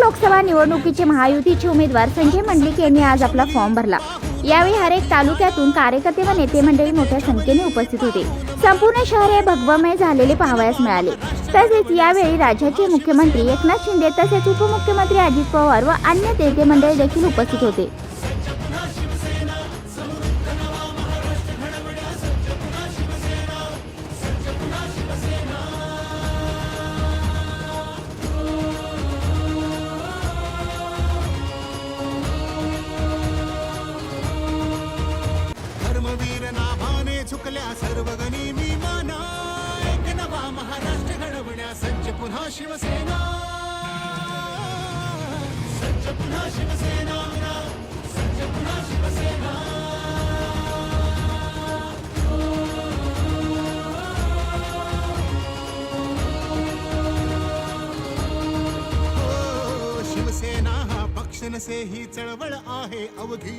लोकसभा निवडणुकीचे महायुतीचे उमेदवार संजय मंडलिक यांनी आज आपला फॉर्म भरला. यावेळी हरेक तालुक्यातून कार्यकर्ते व नेते मंडळी मोठ्या संख्येने उपस्थित होते. संपूर्ण शहर हे भगवमय झालेले पाहावयास मिळाले. तसेच यावेळी राज्याचे मुख्यमंत्री एकनाथ शिंदे तसेच उपमुख्यमंत्री अजित पवार व अन्य नेते मंडळी देखील उपस्थित होते. वीर नाभाने झुकल्या सर्व गणी मी माना एक नवा महाराष्ट्र घडवण्या सज्ज पुन्हा शिवसेना. सज्ज पुन्हा शिवसेना. सज्ज पुन्हा शिवसेना. हो, शिवसेना हा पक्ष नसे ही चळवळ आहे अवधी.